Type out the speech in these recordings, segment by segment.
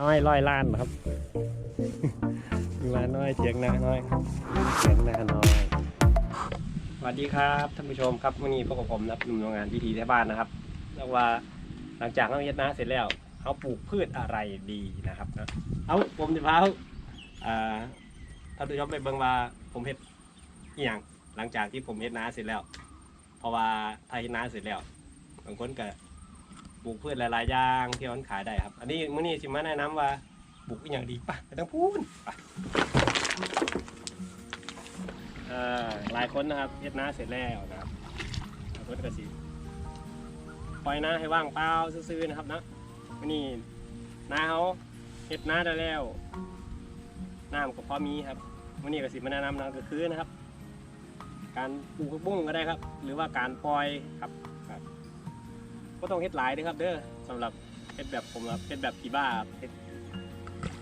น้อยร้อยล้านครับมาน้อยเจียงนาน้อยเจียงนาน้อย สวัสดีครับท่านผู้ชมครับวันนี้พวกบผมนะครับหนุ่มโรงงานพิธีแท้บ้านนะครับแล้วว่าหลังจากเราเฮ็ดนาเสร็จแล้วเขาปลูกพืชอะไรดีนะครับนะเอาผมจะพาเขาอ่าท่านผู้ชมไปเบิ่งว่าผมเฮ็ดอย่างหลังจากที่ผมเฮ็ดนาเสร็จแล้ว เพราะว่าถ้าเฮ็ดนาเสร็จแล้วบางคนก็ ปลูกพืชหลาย ๆ อย่างที่มันขายได้ครับ อันนี้มื้อนี้สิมาแนะนำว่าปลูกอหย่างดีป่ะไม่ต้องพูดไปอ่าหลายคนนะครับเฮ็ดนาเสร็จแล้วนะครับหลายคนก็สิปล่อยนาให้ว่างเปล่าซื่อๆนะครับนะวันนี้นาเขาเฮ็ดนาได้แล้วน้ำก็พอมีครับวันนี้ก็สิมาแนะนำนั่นก็คือนะครับ การปลูกผักบุ้งก็ได้ครับ หรือว่าการปล่อยครับ ก็ต้องเฮ็ดหลายเด้วยครับเด้อสำหรับเฮ็ดแบบผมครับเฮ็ดแบบกีบ้าครับเฮ็ด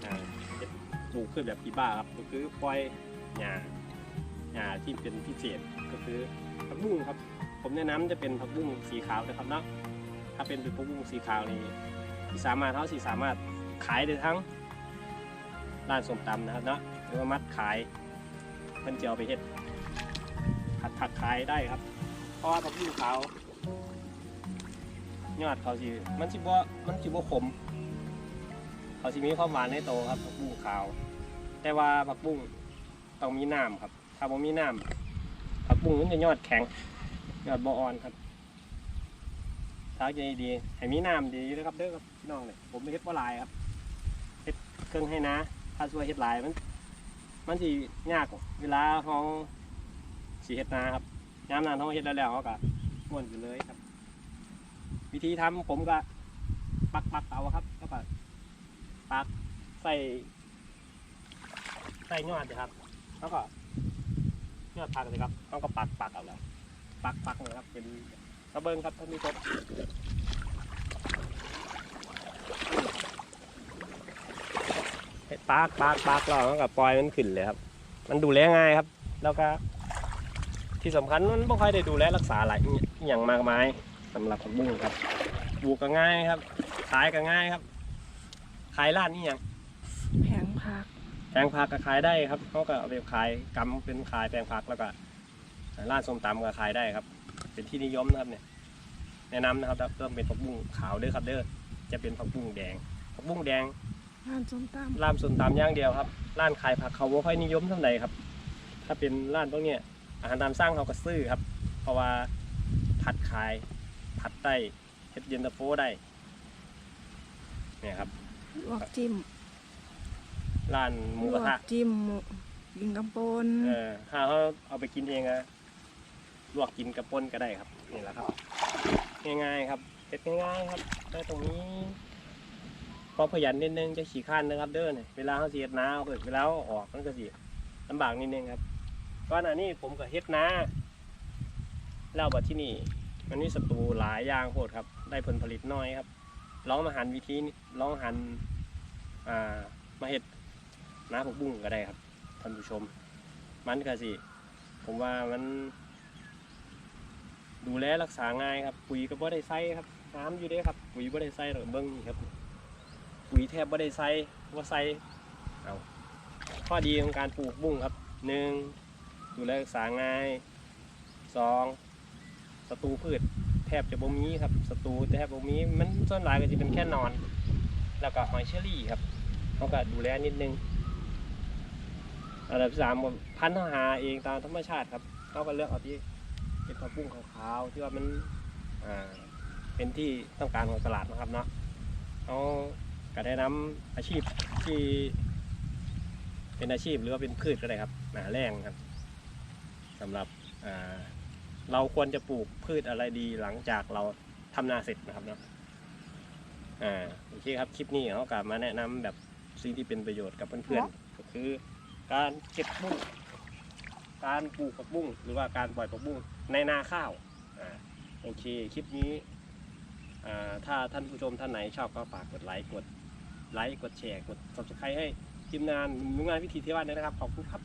อ่าเฮ็ดปลูกพืชแบบกีบ้าครับก็คือปล่อยหญ้าอ่าที่เป็นพิเศษก็คือผักบุ้งครับ ผมแนะนำจะเป็นผักบุ้งสีขาวนะครับเนาะถ้าเป็นผักบุ้งสีขาวนี่ที่สามารถเขาสีสามารถขายได้ทั้งร้านส้มตำนะครับเนาะหรือว่ามัดขายเพิ่นจะเอาไปเฮ็ดผัดผักขายได้ครับเพราะว่าผักบุ้งขาว ยอดเขาสิมันสิบ่มันสิบ่ขม เขาสิมีความหวานในโตวครับผักบุ้งขาว แต่ว่าผักบุ้งต้องมีน้ำครับ ถ้าผมมีน้ำผักบุ้งมันจะยอดแข็ง ยอดบอ่อนครับถ้าจดีให้มีน้ำดีนะครับเด้อครับพี่น้องเนี่ยผมไม่เฮ็ดว่าลายครับเฮ็ดเครื่องให้นะ ถ้าช่วยเฮ็ดลายมัน มันสิยากเวลาเขาสีเฮ็ดนาครับยามนั้นเขาเฮ็ดแล้วแล้วเขาก็ม้วนอยู่เลยครับ วิธีทำผมก็ปักปักเอาครับ แล้วก็ปักใส่ ใส่ยอดนะครับ แล้วก็ยอดปักเลยครับแล้วก็ปักปักเอาแล้วปักปักเลยครับ เป็นกระเบื้องครับท่านผู้ชมปักปักปักแล้วแล้วก็ปล่อยมันขึ้นเลยครับ มันดูแลง่ายครับ แล้วก็ ที่สำคัญมันไม่ค่อยได้ดูแลรักษาอะไรอย่างมากมาย สำหรับผักบุ้งครับปลูกก็ง่ายครับ ขายก็ง่ายครับ ขายร้านนี่อย่างแผงผักแปลงผักก็ขายได้ครับเขาก็เอาไปขายกำเป็นขายแปลงผักแล้วก็ร้านส้มตำก็ขายได้ครับ เป็นที่นิยมนะครับเนี่ย แนะนำนะครับเริ่มเป็นผักบุ้งขาวเด้อครับเด้อจะเป็นผักบุ้งแดงผักบุ้งแดงร้านส้มตร้านส้มตำอย่างเดียวครับร้านขายผักเขาไม่ค่อยนิยมเท่าไหร่ครับ ถ้าเป็นร้านพวกเนี้ยอาหารตามสั่งเขาก็ซื้อครับ เพราะว่าผัดขาย ผัดได้เฮ็ดเย็นตาโฟได้เนี่ยครับำลวกจิ้มร้านหมูลกระวทะกจิ้มหมูยิงกำปนเออถ้าเขาเอาไปกินเองอะลวกกินกับป่นก็ได้ครับ นี่แหละครับ ง่ายๆครับเสร็จง่ายๆครับได้ตรงนี้พอขยันนิดนึงจะขี่ข้านนะครับ เด้อเนี่ยเวลาเขาเสียดนาเอาเวลาเอาออกมันก็สิลำบากนิดนึงครับก่อนหน้านี้ผมก็เฮ็ดนาแล้วบัดที่นี่ มันมีศัตรูหลายอย่างโคตรครับ ได้ผลผลิตน้อยครับลองมาหันวิธีนี้ลองหันอ่ามาเฮ็ดน้าผักบุ้งก็ได้ครับท่านผู้ชม มันก็สิผมว่ามัน ดูแลรักษาง่ายครับ ปุ๋ยก็บ่ได้ใส่ครับน้ำอยู่เด้ครับ ปุ๋ยบ่ได้ใส่หรอกเบิ้งนี่ครับ ปุ๋ยแทบบ่ได้ใส่ว่าใส่เอาข้อดีของการปลูกบุ้งครับหนึ่งดูแลรักษาง่ายสอง ศัตรูพืชแทบจะบ่มีครับศัตรูแทบบ่มีมันส่วนหลายก็จะเป็นแค่นอน แล้วก็หอยเชอรี่ครับเขาก็ดูแลนิดนึงอันดับสามผมพันธุ์หาเองตามธรรมชาติครับเขาก็เลือกเอาที่เป็นผักบุ้งขาวๆที่ว่ามันอ่าเป็นที่ต้องการของตลาดนะครับเนาะเขาก็ได้นำอาชีพที่เป็นอาชีพหรือว่าเป็นพืชก็ได้ครับหนาแรงครับสำหรับอ่า เราควรจะปลูกพืชอะไรดีหลังจากเราทำนาเสร็จนะครับเนาะอ่าโอเคครับคลิปนี้เขากลับมาแนะนำแบบสิ่งที่เป็นประโยชน์กับเพื่อนๆก็คือ การเก็บบุ้งการปลูกผักบุ้งหรือว่าการปล่อยผักบุ้งในนาข้าวอ่าโอเคคลิปนี้อ่าถ้าท่านผู้ชมท่านไหนชอบก็ฝากกดไลค์กดไลค์กดแชร์กด subscribe ให้ทีมงานหนุ่มงานวิถีเที่ยวบ้านด้วยนะครับขอบคุณครับ